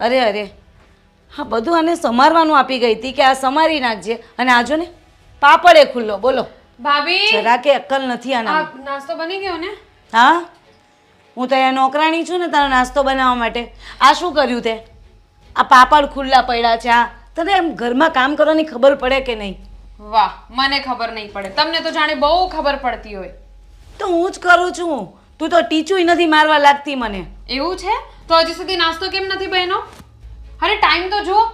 અરે અરે. હા બધું આને સમારવાનું આપી ગઈ હતી કે આ સમારી નાખજે અને આજો ને પાપડે ખુલ્લો બોલો. ભાભી! જરા કે અક્કલ નથી આના નાસ્તો બની ગયો ને? હા? હું તો અહીંયા નોકરાણી છું ને તારો નાસ્તો બનાવવા માટે. આ શું કર્યું તે? આ પાપડ ખુલ્લા પડ્યા છે આ. તને એમ ઘરમાં કામ કરવાની ખબર પડે કે નહીં? વાહ મને ખબર નહીં પડે. તમને તો જાણે બહુ ખબર પડતી હોય. તો હું જ કરું છું. તું તો ટીચુય નથી મારવા લાગતી મને. એવું છે? તો હજી સુધી નાસ્તો કેમ નથી બન્યો? અરે ટાઈમ તો જુઓ.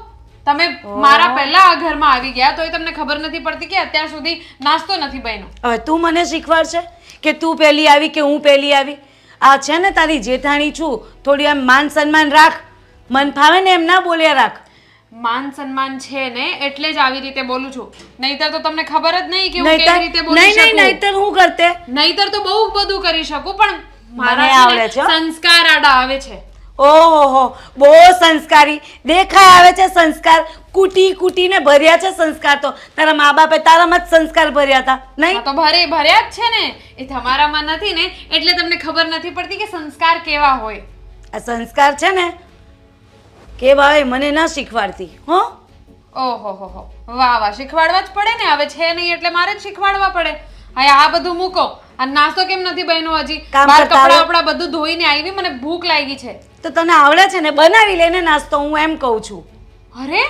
તમે મારા પહેલા આ ઘરમાં આવી ગયા તોય તમને ખબર નથી પડતી કે અત્યાર સુધી નાસ્તો નથી બન્યો. હવે તું મને શીખવાડશે કે તું પહેલી આવી કે હું પહેલી આવી. આ છે ને તારી જેઠાણી છું. થોડી આમ માન સન્માન રાખ. મન ફાવે ને એમ ના બોલ્યા રાખ. માન સન્માન છે ને એટલે જ આવી રીતે બોલું છું. નહીતર તો તમને ખબર જ નહીં કે હું કેવી રીતે બોલી શકું નહીં નહીતર હું કરતે? નહીતર તો બહુ બધું કરી શકું પણ મારા આવડે છે સંસ્કાર આડા આવે છે. ઓહો બહુ સંસ્કારી. દેખાય આવે છે સંસ્કાર. કુટી કુટીને ભર્યા છે સંસ્કાર તો. તારા મા બાપે તારામાં જ સંસ્કાર ભર્યા હતા નહીં? તો ભરે ભર્યા જ છે ને. એ તમારામાં નથી ને એટલે તમને ખબર નથી પડતી કે સંસ્કાર કેવા હોય. આ સંસ્કાર છે ને કે ભાઈ મને ના શીખવાડતી હો? ઓહો હો હો. વાહ વાહ. શીખવાડવા જ પડે ને? હવે છે નહીં એટલે મારે જ શીખવાડવા પડે. હવે આ બધું મૂકો આ નાસ્તો કેમ નથી બન્યો હજી? બાર કપડા આપડા બધું ધોઈને આવી મને ભૂખ લાગી છે. તો તને આવડે છે ને? બનાવી લેને નાસ્તો હું એમ કહું છું. અરે?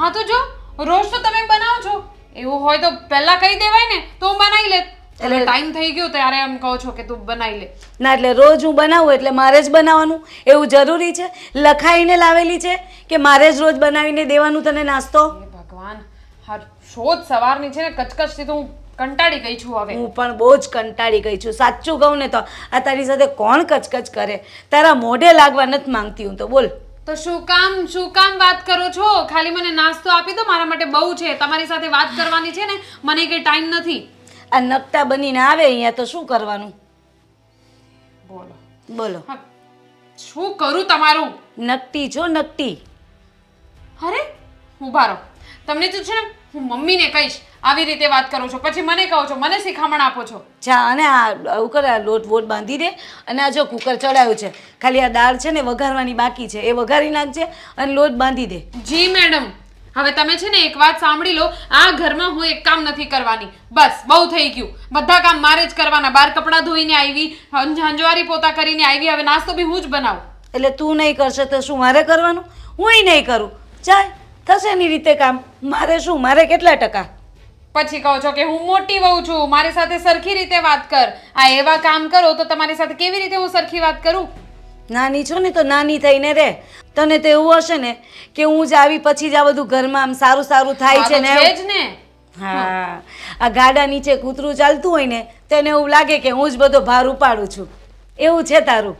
હા તો જો. રોજ તો તમે બનાવો છો. એવું હોય તો પહેલા કહી દેવાય ને તો હું બનાવી લેત. એટલે ટાઈમ થઈ ગયો ત્યારે એમ કહો છો કે તું બનાવી લે. ના એટલે રોજ હું બનાવું એટલે મારે જ બનાવવાનું. એવું જરૂરી છે? લખાઈને લાવેલી છે કે મારે જ રોજ બનાવીને દેવાનું તને નાસ્તો? ભગવાન હા શોધ સવારની છે ને કચકચથી તો હું કંટાળી ગઈ છું હવે. હું પણ બહુ જ કંટાળી ગઈ છું. સાચું કહું ને તો આ તારી સાથે કોણ કચકચ કરે? તારા મોઢે લાગવા નથી માંગતી હું તો. બોલ. તો શું કામ શું કામ વાત કરો છો? ખાલી મને નાસ્તો આપી દો મારા માટે બહુ છે. તમારી સાથે વાત કરવાની છે ને મને કઈ ટાઈમ નથી. આ નકટા બનીને આવે અહીંયા તો શું કરવાનું? બોલો. બોલો. હા, શું કરું તમારું? નકટી છો નકટી અરે હું રહો. તમને તો છે ને હું મમ્મીને કહીશ આવી રીતે વાત કરો છો. પછી મને કહો છો મને શિખામણ આપો છો. જા અને આ આવું કરે આ લોટ વોટ બાંધી દે. અને આ જો કુકર ચડાવ્યું છે. ખાલી આ દાળ છે ને વઘારવાની બાકી છે. એ વઘારી નાખજે અને લોટ બાંધી દે. જી મેડમ. હવે તમે છે ને એક વાત સાંભળી લો આ ઘરમાં હું એક કામ નથી કરવાની. બસ બહુ થઈ ગયું. બધા કામ મારે જ કરવાના. બાર કપડાં ધોઈને આવી હંજ- હંજવારી પોતા કરીને આવી. હવે નાસ્તો બી હું જ બનાવું. એટલે તું નહીં કરશે તો શું મારે કરવાનું? હું નહીં કરું. ચાલ થશે એની રીતે કામ. મારે શું? મારે કેટલા ટકા? પછી કહો છો કે હું મોટી વહુ છું. મારી સાથે સરખી રીતે વાત કર. આ એવા કામ કરો તો તમારી સાથે કેવી રીતે હું સરખી વાત કરું? નાની છો ને તો નાની થઈને રે. તને તો એવું હશે ને કે હું જ આવી પછી જ આ બધું ઘરમાં આમ સારું સારું થાય છે ને જ ને. હા. આ ગાડા નીચે કૂતરું ચાલતું હોય ને તેને એવું લાગે કે હું જ બધો ભાર ઉપાડું છું. એવું છે તારું?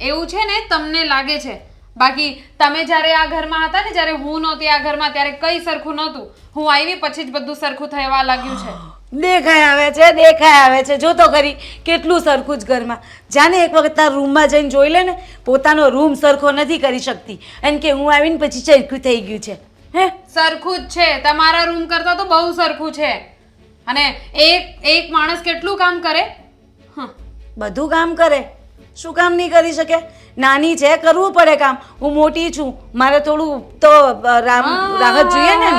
એવું છે ને તમને લાગે છે. બાકી તમે જ્યારે આ ઘરમાં હતા ને જ્યારે હું નહોતી આ ઘરમાં ત્યારે કઈ સરખું નહોતું. હું આવી પછી જ બધું સરખું થવા લાગ્યું છે. દેખાય આવે છે દેખાય આવે છે. જો તો ખરી કેટલું સરખું જ ઘરમાં. જાને એક વખત તારા રૂમમાં જઈને જોઈ લે ને પોતાનો રૂમ સરખો નથી કરી શકતી. એમ કે હું આવીને પછી સરખું થઈ ગયું છે. હે? સરખું જ છે. તમારા રૂમ કરતાં તો બહુ સરખું છે. અને એક એક માણસ કેટલું કામ કરે? બધું કામ કરે. શું કામ નહીં કરી શકે? નાની છે કરવું પડે કામ. હું મોટી છું. મારે થોડું તો રામ રાહત જોઈએ ને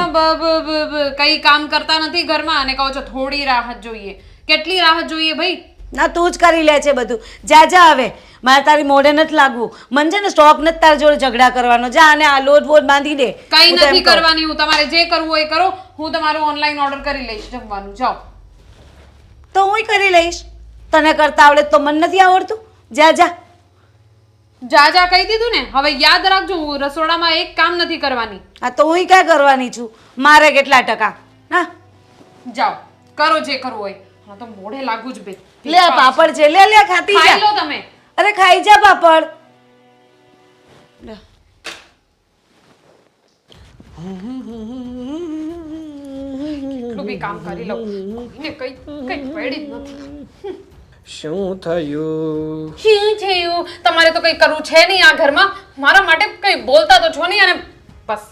કઈ કામ કરતા નથી ઘરમાં અને કહો છો થોડી રાહત જોઈએ. કેટલી રાહત જોઈએ ભાઈ? ના તું જ કરી લે છે બધું. જા જા હવે. મારે તારી મોઢે નથી લાગવું. મને છે ને સ્ટોક નથી તારી જોડે ઝઘડા કરવાનો. જા અને આ લોટ વોટ બાંધી દે. કઈ નથી કરવાની હું તમારે જે કરવું હોય એ કરો. હું તમારું ઓનલાઈન ઓર્ડર કરી લઈશ. જમવાનું. જાઓ. તો હું કરી લઈશ. તને કરતા આવડે તો મને નથી આવડતું. જા જા. જા જા કહી દીધું ને. હવે યાદ રાખજો હું રસોડામાં એક કામ નથી કરવાની. આ તો હું ક્યાં કરવાની છું? મારે કેટલા ટકા? હા? જાઓ કરો જે કરવું હોય. હા તો મોઢે લાગુ જ બે. લે આ પાપડ છે. લે લે ખાતી ખાઈ જા. લો તમે. અરે ખાઈ જા પાપડ. લે. એટલું બી કામ કરી લઉં. એને કઈ કઈ પડી જ નથી. શું થયું? શું છે તમારે તો કંઈ કરવું છે નહીં આ ઘરમાં. મારા માટે કંઈ બોલતા તો છો નહીં અને બસ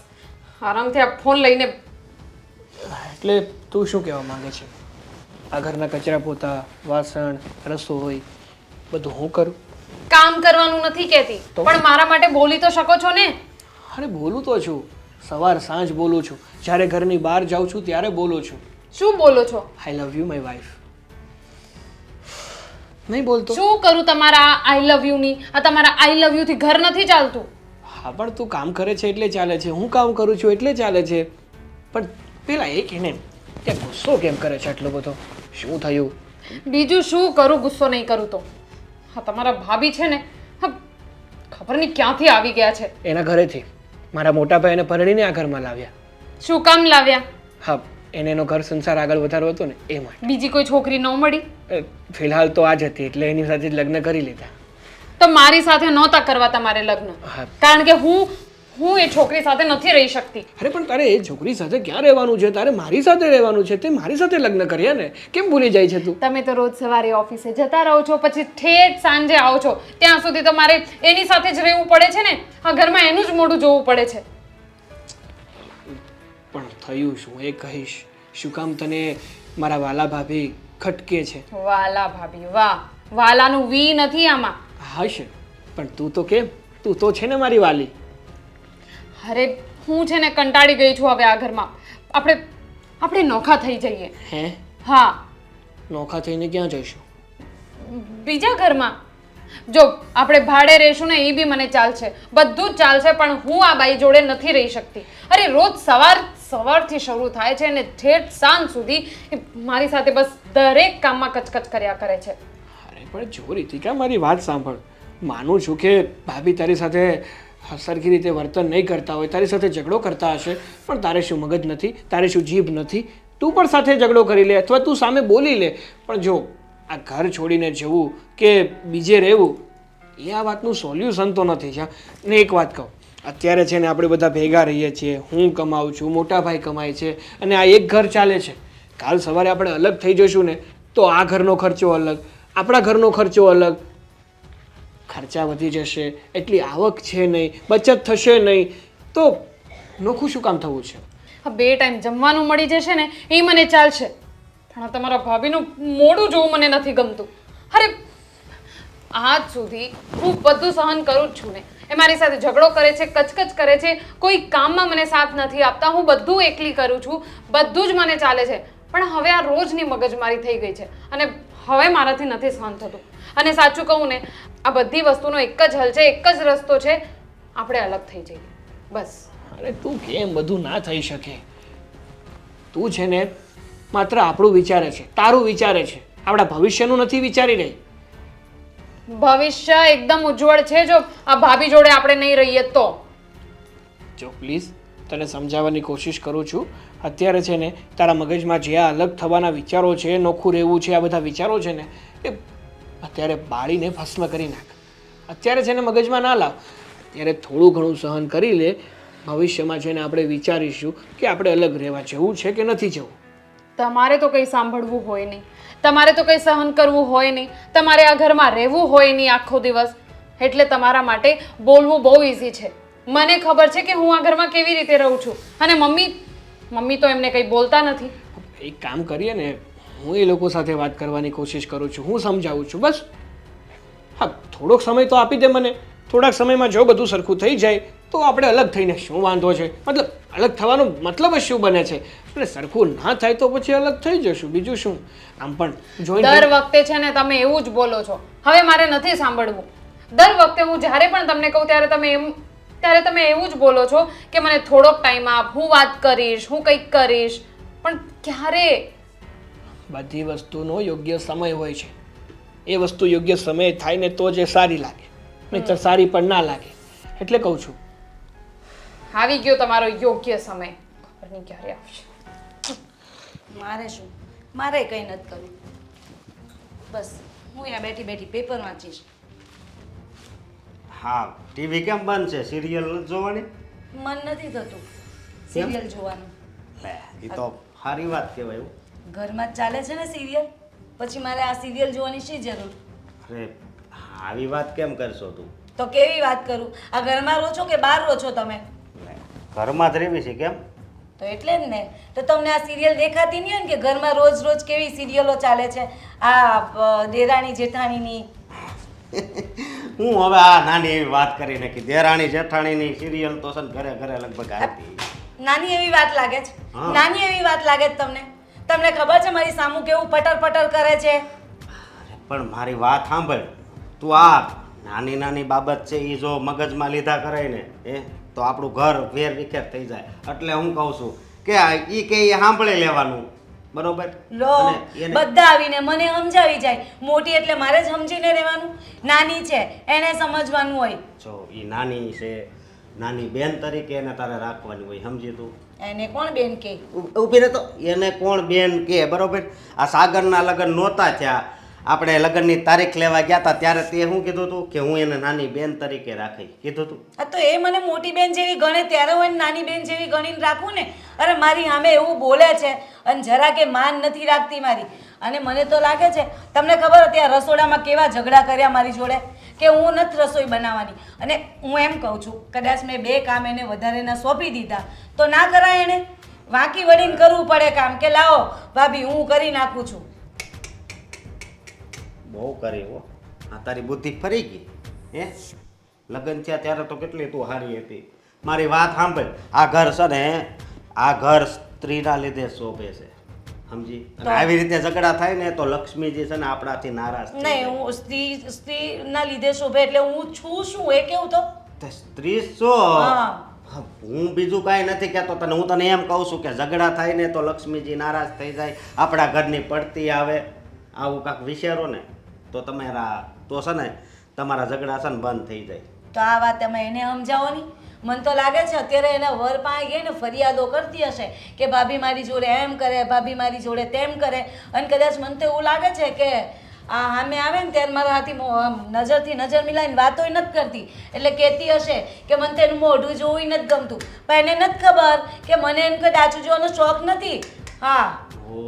આરામથી આ ફોન લઈને એટલે તું શું કહેવા માંગે છે? આ ઘરના કચરા પોતા વાસણ રસોઈ બધું હું કરું? કામ કરવાનું નથી કહેતી? પણ મારા માટે બોલી તો શકો છો ને. અરે બોલું તો છું. સવાર સાંજ બોલું છું. જ્યારે ઘરની બહાર જાઉં છું ત્યારે બોલું છું. શું બોલો છો? I love you my wife નહીં બોલતો. શું કરું તમારા આઈ લવ યુ ની? આ તમારા આઈ લવ યુ થી ઘર નથી ચાલતું. હા પણ તું કામ કરે છે એટલે ચાલે છે. હું કામ કરું છું એટલે ચાલે છે. પણ પેલા એ કે ને કે ગુસ્સો કેમ કરે છે આટલો બધો? શું થયું? બીજું શું કરું? ગુસ્સો નહીં કરું તો. હા તમારા ભાભી છે ને હા ખબર નહીં ક્યાંથી આવી ગયા છે. એના ઘરેથી. મારા મોટા ભાઈ એને પરણીને આ ઘરમાં લાવ્યા. શું કામ લાવ્યા? હા એને એનો ઘર સંસાર આગળ વધારવો હતો ને એ માટે. બીજી કોઈ છોકરી ન મળી? અ, ફિલહાલ તો આ જ હતી એટલે એની સાથે જ લગ્ન કરી લીધા. તો મારી સાથે નહોતા કરવા તમારે લગ્ન? હા. કારણ કે હું હું એ છોકરી સાથે નથી રહી શકતી. અરે પણ તારે એ છોકરી સાથે ક્યાં રહેવાનું છે? તારે મારી સાથે રહેવાનું છે તે મારી સાથે લગ્ન કર્યા ને. કેમ ભૂલી જાય છે તું? તમે તો રોજ સવારે ઓફિસે જતા રહો છો પછી ઠેઠ સાંજે આવો છો. ત્યાં સુધી તો મારે એની સાથે જ રહેવું પડે છે ને? આ ઘરમાં એનું જ મોઢું જોવું પડે છે. પણ થયું શું? એ કહીશ. શું કામ તને મારા વાલા ભાભી ખટકે છે? વાલા ભાભી વાહ. વાલાનું વી નથી આમાં. હશે પણ તું તો કેમ? તું તો છે ને મારી વાલી. અરે હું છે ને કંટાળી ગઈ છું હવે આ ઘરમાં. આપણે આપણે નોખા થઈ જઈએ. હે? હા. નોખા થઈને ક્યાં જઈશું? બીજા ઘરમાં. જો આપણે ભાડે રહેશું ને એ બી મને ચાલશે. બધું જ ચાલશે પણ હું આ બાઈ જોડે નથી રહી શકતી. અરે રોજ સવાર સવારથી શરૂ થાય છે અને ઠેઠ સાંજ સુધી મારી સાથે બસ દરેક કામમાં કચકચ કર્યા કરે છે. અરે, પણ જો રીતિકા મારી વાત સાંભળ? માનું છું કે ભાભી તારી સાથે સરખી રીતે વર્તન નહીં કરતા હોય, તારી સાથે ઝઘડો કરતા હશે, પણ તારે શું મગજ નથી, તારે શું જીભ નથી? તું પણ સાથે ઝઘડો કરી લે અથવા તું સામે બોલી લે. પણ જો આ ઘર છોડીને જવું કે બીજે રહેવું, એ આ વાતનું સોલ્યુશન તો નથી છે ને એક વાત કહું અત્યારે છે ને આપણે બધા ભેગા રહીએ છીએ, હું કમાઉં છું મોટા ભાઈ કમાય છે અને આ એક ઘર ચાલે છે. કાલ સવારે આપણે અલગ થઈ જઈશું ને, તો આ ઘરનો ખર્ચો અલગ, આપણા ઘરનો ખર્ચો અલગ. ખર્ચા વધી જશે, એટલી આવક છે નહીં, બચત થશે નહીં. તો નોખું શું કામ થવું છે? બે ટાઈમ જમવાનું મળી જશે ને, એ મને ચાલશે. પણ તમારા ભાભીનું મોઢું જોવું મને નથી ગમતું. અરે આજ સુધી હું બધું સહન કરું જ છું ને. એ મારી સાથે ઝઘડો કરે છે, કચકચ કરે છે, કોઈ કામમાં મને સાથ નથી આપતા, હું બધું એકલી કરું છું, બધું જ મને ચાલે છે. પણ હવે આ રોજની મગજમારી થઈ ગઈ છે અને હવે મારાથી નથી સહન થતું. અને સાચું કહું ને, આ બધી વસ્તુનો એક જ હલ છે, એક જ રસ્તો છે, આપણે અલગ થઈ જઈએ. બસ. અરે તું કેમ બધું ના થઈ શકે? તું છે ને માત્ર આપણું વિચારે છે, તારું વિચારે છે. આપણા ભવિષ્યનું નથી વિચારી રહી. ભવિષ્ય એકદમ ઉજ્જવળ છે જો આ ભાભી જોડે આપણે નહીં રહીએ તો. જો પ્લીઝ તને સમજાવવાની કોશિશ કરું છું. અત્યારે છે ને તારા મગજમાં જે આ અલગ થવાના વિચારો છે, નોખું રહેવું છે, આ બધા વિચારો છે ને, એ અત્યારે બાળીને ભસ્મ કરી નાખ. અત્યારે છે ને મગજમાં ના લાવ. અત્યારે થોડું ઘણું સહન કરી લે. ભવિષ્યમાં છે ને આપણે વિચારીશું કે આપણે અલગ રહેવા જવું છે કે નથી જવું. તમારે તો કંઈ સાંભળવું હોય નહીં. તમારે તો કંઈ સહન કરવું હોય નહીં. તમારે આ ઘરમાં રહેવું હોય નહીં આખો દિવસ. એટલે તમારા માટે બોલવું બહુ ઇઝી છે. મને ખબર છે કે હું આ ઘરમાં કેવી રીતે રહું છું. અને મમ્મી મમ્મી તો એમને કંઈ બોલતા નથી. એક કામ કરીએ ને, હું એ લોકો સાથે વાત કરવાની કોશિશ કરું છું. હું સમજાવું છું. બસ. હા, થોડોક સમય તો આપી દે મને. થોડાક સમયમાં જો બધું સરખું થઈ જાય તો આપણે અલગ થઈને શું વાંધો છે? મતલબ અલગ થવાનો મતલબ જ શું બને છે? એટલે સરખું ના થાય તો પછી અલગ થઈ જશું. બીજું શું? આમ પણ જોઈ દર વખતે છે ને તમે એવું જ બોલો છો. હવે મારે નથી સાંભળવું. દર વખતે હું જ્યારે પણ તમને કહું ત્યારે તમે એમ ત્યારે તમે એવું જ બોલો છો કે મને થોડોક ટાઈમ આપ હું વાત કરીશ હું કંઈક કરીશ. પણ ક્યારે? બધી વસ્તુનો યોગ્ય સમય હોય છે. એ વસ્તુ યોગ્ય સમય થાય ને તો જ એ સારી લાગે. નહીંતર સારી પણ ના લાગે. એટલે કહું છું આવી ગયો તમારો યોગ્ય સમય. ખબર નહીં ક્યારે આવશે. મારે શું? મારે કંઈ નથી કરવું. બસ હું અહીંયા બેઠી બેઠી પેપર વાંચીશ. હા ટીવી કેમ બંધ છે? સિરિયલ નથી જોવાની? મન નથી થતું સિરિયલ જોવાનું. લે એ તો સારી વાત કહેવાય એવું ઘરમાં જ ચાલે છે ને સિરિયલ પછી મારે આ સિરિયલ જોવાની શી જરૂર? અરે આવી વાત કેમ કરશો તું? તો કેવી વાત કરું? આ ઘરમાં રહો છો કે બહાર રહો છો તમે? ઘરમાં જ રહેવી છે કેમ? તો એટલે જ ને. તો તમને આ સિરિયલ દેખાતી નહીં હોય ને કે ઘરમાં રોજ રોજ કેવી સિરિયલો ચાલે છે? આ દેરાણી જેઠાણીની. હું હવે આ નાની એવી વાત કરી નાખી દેરાણી જેઠાણીની સિરિયલ તો છે ને ઘરે ઘરે લગભગ આવતી નાની એવી વાત લાગે છે? નાની એવી વાત લાગે છે તમને? તમને ખબર છે મારી સામુ કેવું પટર પટર કરે છે? પણ મારી વાત સાંભળ. તું આ નાની નાની બાબત છે એ જો મગજમાં લીધા કરાય ને એ તો આપણું ઘર વેર વિખેર થઈ જાય. એટલે હું કહું છું કે એ ઈ કે એ સાંભળી લેવાનું. બરોબર? લો બધા આવીને મને સમજાવી જાય. મોટી એટલે મારે જ સમજીને રહેવાનું. નાની છે એને સમજવાનું હોય. જો એ નાની છે. નાની બેન તરીકે એને તારે રાખવાની હોય સમજી તું? એને કોણ બેન કે? ઊભી ઊભી રહે તો એને કોણ બેન કે? બરોબર? આ સાગરના લગ્ન નહોતા થયા. આપણે લગ્નની તારીખ લેવા ગયા હતા ત્યારે તે શું કીધું હતું કે હું એને નાની બેન તરીકે રાખી. કીધું તું? આ તો એ મને મોટી બેન જેવી ગણે, ત્યારે હું એને નાની બેન જેવી ગણીને રાખું ને? અરે, મારી સામે એવું બોલે છે અને જરા કે માન નથી રાખતી મારી. અને મને તો લાગે છે, તમને ખબર હતી આ રસોડામાં કેવા ઝઘડા કર્યા મારી જોડે? કે હું નથી રસોઈ બનાવવાની. અને હું એમ કહું છું, કદાચ મેં બે કામ એને વધારેના સોંપી દીધા, તો ના કરાય એને? વાંકી વળીને કરવું પડે કામ કે લાવો, ભાભી, હું કરી નાખું છું. બહુ કરી હો. આ તારી બુદ્ધિ ફરી ગઈ. હે? લગ્ન થયા ત્યારે તો કેટલી તું હારી હતી. મારી વાત સાંભળ. આ ઘર છે ને આ ઘર સ્ત્રીના લીધે શોભે છે. સમજી? અને આવી રીતે ઝઘડા થાય ને તો લક્ષ્મીજી છે ને આપણાથી નારાજ નહીં હું સ્ત્રી સ્ત્રીના લીધે શોભે એટલે હું છું શું? એ કેવું તો? સ્ત્રી હા, હું બીજું કાંઈ નથી કહેતો તને હું તને એમ કહું છું કે ઝઘડા થાય ને તો લક્ષ્મીજી નારાજ થઈ જાય આપણા ઘરની પડતી આવે. આવું કાંક વિચારો ને. તો તમારા તો છે ને તમારા ઝઘડા છે ને બંધ થઈ જાય. તો આ વાત તમે એને સમજાવો નહીં મને તો લાગે છે અત્યારે એના વર પાસે ગઈ ને ફરિયાદો કરતી હશે કે ભાભી મારી જોડે એમ કરે ભાભી મારી જોડે તેમ કરે. અને કદાચ મને તો એવું લાગે છે કે આ સામે આવે ને ત્યારે મારા હાથી નજરથી નજર મિલાવીને વાતોય નથી કરતી. એટલે કહેતી હશે કે મને તેનું મોઢું જોવું નથી ગમતું. પણ એને નથી ખબર કે મને એમ કે ડાચું જોવાનો શોખ નથી. હા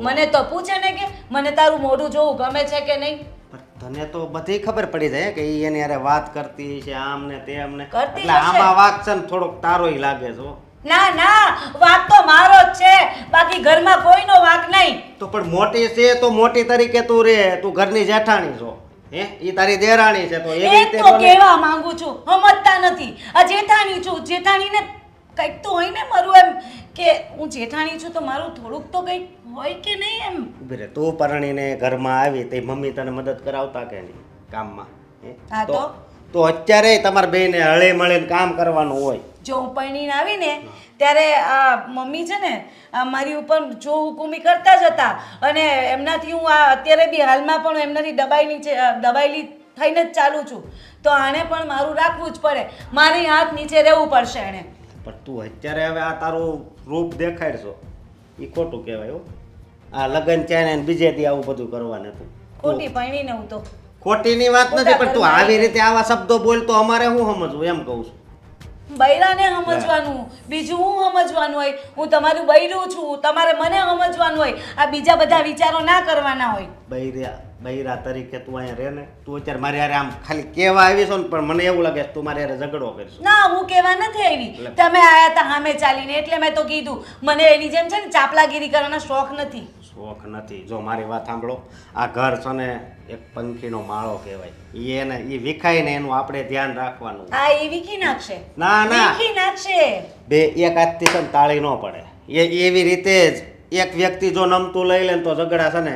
મને તો પૂછે ને કે મને તારું મોઢું જોવું ગમે છે કે નહીં? તને તો બધી ખબર પડી જાય કે ઈ એની હારે વાત કરતી છે આમ ને તેમ ને કરતી એટલે હશે. આમાં વાત છે ને થોડોક તારોય લાગે છે હો. ના ના વાક તો મારો જ છે. બાકી ઘરમાં કોઈનો વાક નહીં. તો પણ મોટી છે તો મોટી તરીકે તું રે તું ઘરની જેઠાણી છો. હે? ઈ તારી દેરાણી છે તો એવી એ રીતે તો બોલે. કહેવા માંગુ છું. સમજતા નથી. આ જેઠાણી છું. જેઠાણીને કંઈક તો હોય ને મારું એમ. કે હું જેઠાણી છું તો મારું થોડુંક તો કંઈક હોય કે નહીં એમ? ઊભી રહે. તું પરણીને ઘરમાં આવી તે મમ્મી તને મદદ કરાવતા કે નહીં કામમાં? હે? હા તો? તો? અત્યારે તમારા બેને હળે મળીને કામ કરવાનું હોય. જો હું પરણીને આવીને ત્યારે આ મમ્મી છે ને આ મારી ઉપર જો હુકુમી કરતા જ હતા. અને એમનાથી હું આ અત્યારે બી હાલમાં પણ એમનાથી દબાઈની છે દબાયેલી થઈને જ ચાલું છું. તો આણે પણ મારું રાખવું જ પડે. મારી હાથ નીચે રહેવું પડશે એણે. પણ તું અત્યારે હવે આ તારું રૂપ દેખાડશો. એ ખોટું કહેવાય હો. આ લગ્ન ચાને ને બીજે દી આવું બધું કરવાનું હતું ખોટી પરણીને હું તો. ખોટીની વાત નથી પણ તું આવી રીતે આવા શબ્દો બોલ તો અમારે હું સમજવું એમ કહું છું. બૈરાને સમજવાનું બીજું હું સમજવાનું હોય? હું તમારું બૈરું છું તમારે મને સમજવાનું હોય. આ બીજા બધા વિચારો ના કરવાના હોય. બૈરા. બૈરા તરીકે તું અહીંયા રહે ને તું અત્યારે મારી હારે આમ ખાલી કેવા આવી છો ને પણ મને એવું લાગે છે તું મારી હારે ઝઘડો કરશો. ના હું કેવા નથી આવી. તમે આયા હતા સામે ચાલીને એટલે મેં તો કીધું મને એની જેમ છે ને ચાપલાગીરી કરવાનો શોખ નથી. શોખ નથી. જો મારી વાત સાંભળો આ ઘર છે ને એક પંખીનો માળો કહેવાય. એને એ વિખાય ને એનું આપણે ધ્યાન રાખવાનું. આ એ વિખી નાખશે. ના ના. વિખી નાખશે. બે એક હાથથી છે તાળી ન પડે. એ એવી રીતે જ એક વ્યક્તિ જો નમતું લઈ લે તો ઝઘડા છે ને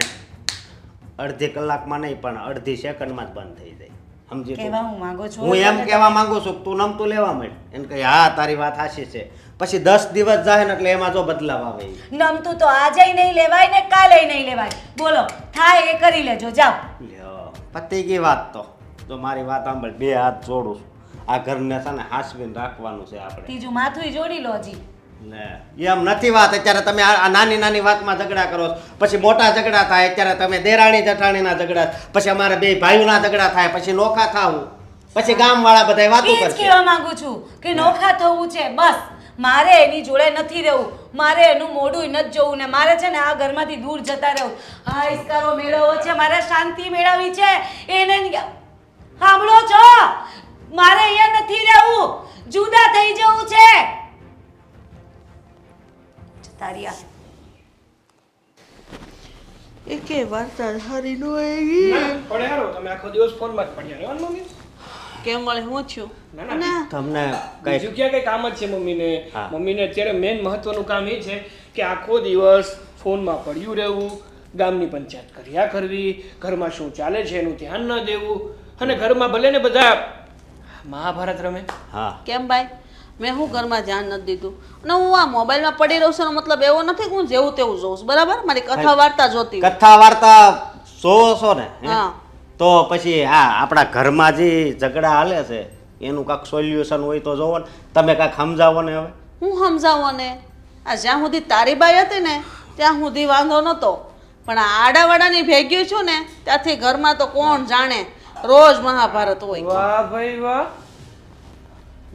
અડધી કલાકમાં નહીં પણ અડધી સેકન્ડમાં જ બંધ થઈ જાય. સમજી કહેવા હું માંગો છું હું એમ કહેવા માંગુ છું તું નમતું લેવા માંડ. એને કહે હા તારી વાત સાચી છે. પછી દસ દિવસ જાય ને એટલે એમાં જો બદલાવ આવે નમતું તો આજે નહીં લેવાય ને કાલે નહીં લેવાય. બોલો થાય એ કરી લેજો જાઓ. પતી ગઈ વાત તો. જો મારી વાત સાંભળ બે હાથ જોડું છું. આ ઘરને છે ને હાસવીને રાખવાનું છે આપણે. ત્રીજું માથું જોડી લો હજી. એમ નથી વાત અત્યારે તમે આ નાની નાની વાતમાં ઝઘડા કરો પછી મોટા ઝઘડા થાય અત્યારે તમે દેરાણી જઠાણીના ઝઘડા પછી અમારે બે ભાઈઓના ઝઘડા થાય પછી નોખા થાવું. પછી ગામવાળા બધા વાતો કરશે. કહેવા માંગુ છું કે નોખા થવું છે બસ. મારે એની જોડે નથી રહેવું. મારે એનું મોઢું નથી જોવું ને મારે છે ને આ ઘરમાંથી દૂર જતા રહેવું. હા ઇસ્કારો મેળવવો છે મારે શાંતિ મેળવવી છે. એને સાંભળો છો? મારે અહીંયા નથી રહેવું. જુદા થઈ જવું છે. જતા રહ્યા એ કે વાર્તા હારી નો આવી. પડ્યા રહો તમે આખો દિવસ ફોનમાં જ પડ્યા રહેવાનું મમ્મી. કેમ વળે હું છું? ના, ના. ના. બીજું ક્યાં કઈ કામ જ છે મમ્મીને? હા. મમ્મીને અત્યારે મેન મહત્વનું કામ એ છે કે આખો દિવસ ફોનમાં પડ્યું રહેવું ગામની પંચાયત કર્યા કરવી ઘરમાં શું ચાલે છે એનું ધ્યાન ન દેવું અને ઘરમાં ભલે ને બધા મહાભારત રમે. હા. કેમ ભાઈ? મેં હું ઘરમાં ધ્યાન નથી દીધું? અને હું આ મોબાઈલમાં પડી રહું છું એનો મતલબ એવો નથી કે હું જેવું તેવું જોઉં છું બરાબર? મારી કથા વાર્તા જોતી હોય. કથા વાર્તા જોવો છો ને હે? હા. તો પછી આ આપણા ઘરમાં જે ઝઘડા હાલે છે એનું કાંક સોલ્યુશન હોય તો જોવો ને. તમે કાંક સમજાવો ને હવે. હું સમજાવું ને? આ જ્યાં સુધી તારી બાઈ હતી ને ત્યાં સુધી વાંધો નહોતો. પણ આ આડાવાડાની ભેગ્યું છું ને ત્યાંથી ઘરમાં તો કોણ જાણે? રોજ મહાભારત હોય. વાહ ભાઈ વાહ.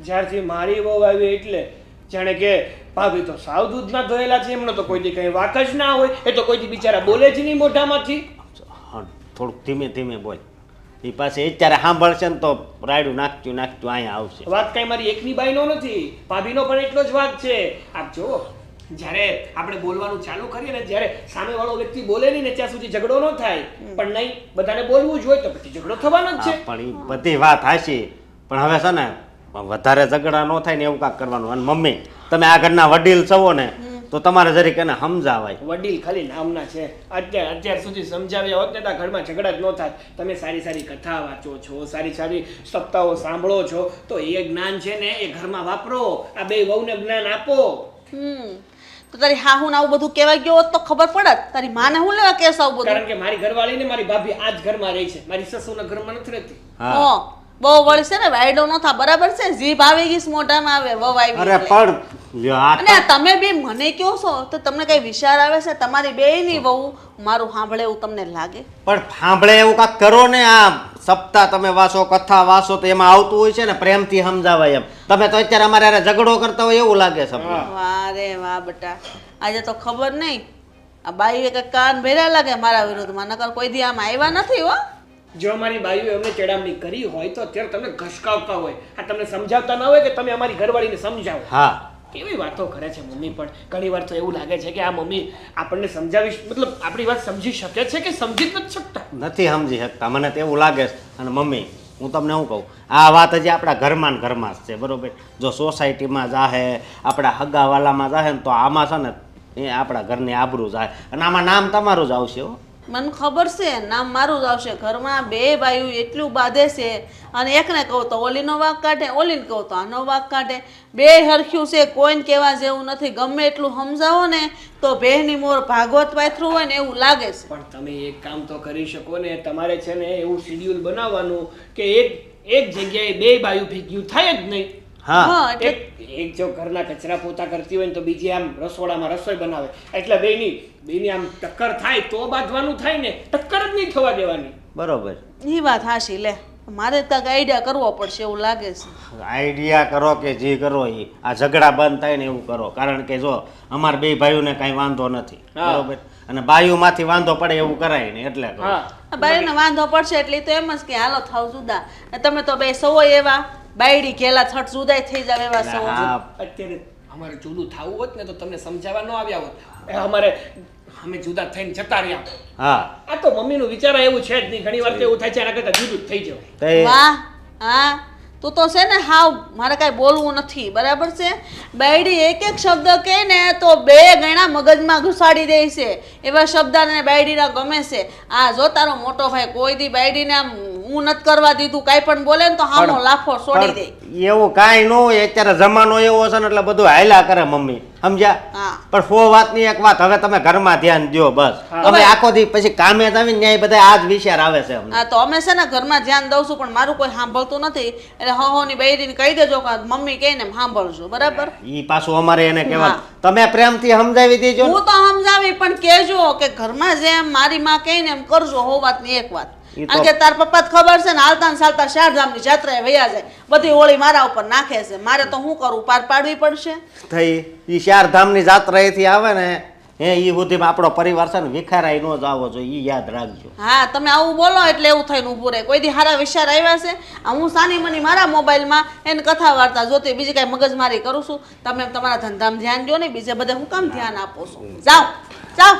જ્યારથી મારી વહુ આવી એટલે જાણે કે ભાભી તો સાવ દૂધના ધોયેલા છે એમનો તો કોઈ દી કઈ વાક જ ના હોય એ તો કોઈ દી બિચારા બોલે જ નહીં મોઢામાંથી. હા, થોડુંક ધીમે ધીમે બોલ. એ પાસે અત્યારે સાંભળશે ને તો રાયડું નાખતું નાખતું અહીંયા આવશે. વાત કઈ મારી એકની બાઈનો નથી ભાભીનો પણ એટલો જ વાક છે. આપ જો જ્યારે આપણે બોલવાનું ચાલુ કરીએ ને જ્યારે સામેવાળો વ્યક્તિ બોલે નહીં ને ત્યાં સુધી ઝઘડો ન થાય. પણ નહીં બધાને બોલવું જ હોય તો પછી ઝઘડો થવાનો જ છે. પણ એ બધી વાત હાશી પણ હવે છે ને વધારે ઝઘડા ન થાય ને એવું કાંક કરવાનું. અને મમ્મી તમે આ ઘરના વડીલ છો ને તો તમારે જરીક એને સમજાવાય. વડીલ ખાલી નામના છે. અત્યારે અત્યાર સુધી સમજાવ્યા હોત ને તો આ ઘરમાં ઝઘડા જ ન થાય તમે સારી સારી કથા વાંચો છો સારી સારી સપ્તાહો સાંભળો છો તો એ જ્ઞાન છે ને એ ઘરમાં વાપરો. આ બે વહુને જ્ઞાન આપો. હમ. તો તારી હાહુ આવું બધું કહેવાય ગયો હોત તો ખબર પડત. તારી માને હું લેવા કેસ આવું બધું? કારણ કે મારી ઘરવાળી ને મારી ભાભી આ જ ઘરમાં રહી છે. મારી સસુના ઘરમાં નથી રહેતી. હા. હો. બહુ વળી છે ને? વાયડો નો થા. બરાબર છે? જીભ આવી ગઈ મોઢામાં આવે વહુ આવી અરે પણ અને તમે બે મને કહો છો તો તમને કઈ વિચાર આવે છે? તમારી બેયની વહુ મારું સાંભળે એવું તમને લાગે? પણ સાંભળે એવું કાક કરો ને આ સપ્તાહ તમે વાસો કથા વાસો તો એમાં આવતું હોય છે ને પ્રેમથી સમજાવાય એમ. તમે તો અત્યારે અમારે અરે ઝઘડો કરતા હોય એવું લાગે છે. વાહ રે વાહ બેટા. આજે તો ખબર નહીં. આ બાઈએ એક કાન ભેરા લાગે મારા વિરુદ્ધમાં. નકર કોઈ દી આમ આવ્યા નથી હો. જો અમારી બાઈઓ અમને ચેડામણી કરી હોય તો અત્યારે તમને ઘસકાવતા હોય. આ તમને સમજાવતા ના હોય કે તમે અમારી ઘરવાળીને સમજાવો. હા. કેવી વાતો કરે છે મમ્મી પણ. ઘણી વાર તો એવું લાગે છે કે આ મમ્મી આપણને સમજાવી મતલબ આપણી વાત સમજી શકે છે કે સમજી નથી શકતા? નથી સમજી શકતા. મને તો એવું લાગે છે. અને મમ્મી હું તમને શું કહું? આ વાત હજી આપણા ઘરમાં ને ઘરમાં જ છે બરોબર? જો સોસાયટીમાં જાહે આપણા હગાવાલામાં જાહે ને તો આમાં છે ને એ આપણા ઘરની આબરૂ જાય અને આમાં નામ તમારું જ આવશે હો. મને ખબર છે, નામ મારું જ આવશે. ઘરમાં બે ભાઈઓ એટલું બાંધે છે. અને એકને કહું તો ઓલીનો વાંક કાઢે, ઓલીને કહું તો આનો વાંક કાઢે. બે હરખ્યું છે, કોઈને કહેવા જેવું નથી. ગમે એટલું સમજાવો ને, તો બેહની મોર ભાગવત પાથરું હોય ને એવું લાગે છે. પણ તમે એક કામ તો કરી શકો ને, તમારે છે ને એવું શિડ્યુલ બનાવવાનું કે એક એક જગ્યાએ બે ભાઈઓ ભેગ્યું થાય જ નહીં. હા. એક એક જો ઘરના કચરા પોતા કરતી હોય ને તો બીજી આમ રસોડામાં રસોઈ બનાવે. એટલે બેની બેની આમ ટક્કર થાય તો બાંધવાનું થાય ને ટક્કર જ નહીં થવા દેવાની. બરોબર. એ વાત હાશી લે. મારે કાંઈક આઈડિયા કરવો પડશે એવું લાગે છે. આઈડિયા કરો કે જે કરો એ આ ઝઘડા બંધ થાય ને એવું કરો. કારણ કે જો અમારા બે ભાઈઓને કાંઈ વાંધો નથી. બરોબર? અને બાયુમાંથી વાંધો પડે એવું કરાય ને એટલે બાયુને વાંધો પડશે એટલે તો એમ જ કે હાલો થાવ જુદા. તમે તો બે સવો એવા. બાયડી કેલા છઠ જુદાય થઈ જાવ એવા સવો અત્યારે અમારે જુદું થવું હોત ને તો તમને સમજાવવા ન આવ્યા હોત. એ અમારે અમે જુદા થઈને જતા રહ્યા. હા. આ તો મમ્મીનું વિચાર એવું છે જ નહીં. ઘણી વાર તો એવું થાય છે એના કરતા જુદું જ થઈ જાવ વાહ હા. તું તો છે ને હાવ મારે કાંઈ બોલવું નથી. બરાબર છે? બાયડી એક એક શબ્દ કહે ને તો બે ગણા મગજમાં ઘુસાડી દે છે. એવા શબ્દ ને બાયડીના ગમે છે. આ જો તારો મોટો ભાઈ કોઈ દી બાયડીને આમ હું નથી કરવા દીધું કાંઈ પણ બોલે ને તો હામો લાફો છોડી દે. એવું કાંઈ ન હોય અત્યારે જમાનો એવો છે ને એટલે બધું હાયલા કરે મમ્મી. સમજ્યા? પણ ફો વાતની એક વાત હવે તમે ઘરમાં ધ્યાન દો બસ. તમે આખો દી પછી કામે આવીને ન્યાય બધા આ જ વિચાર આવે છે હા તો અમે છે ને ઘરમાં ધ્યાન દઉં છું પણ મારું કોઈ સાંભળતું નથી. એટલે હો ની બૈરીને કહી દેજો કે મમ્મી કહીને એમ સાંભળજો બરાબર? ઈ પાછું અમારે એને કહેવા તમે પ્રેમથી સમજાવી દેજો હું તો સમજાવી પણ કહેજો કે ઘરમાં જેમ મારી માં કહીને એમ કરજો હો વાતની એક વાત. કારણ કે તાર પપ્પા ખબર છે ને હાલતા ને ચાલતા શારધામની જાત્રાએ વયા જાય. બધી હોળી મારા ઉપર નાખે છે. મારે તો શું કરું? પાર પાડવી પડશે? થઈ ઈ ચાર ધામની જાત્રા એથી આવે ને હે ઈ સુધીમાં આપણો પરિવાર છે ને વિખારાઈ ન જાવો જોઈએ ઈ યાદ રાખજો. હા તમે આવું બોલો એટલે એવું થઈને ઊભું રહે. કોઈ દી હારા વિચાર આવ્યા છે? હું સાની મની મારા મોબાઈલમાં એને કથા વાર્તા જોતી બીજી કાંઈ મગજમારી કરું છું? તમે તમારા ધંધામાં ધ્યાન દો ને બીજે બધે હું કામ ધ્યાન આપો છું. જાઓ જાઓ.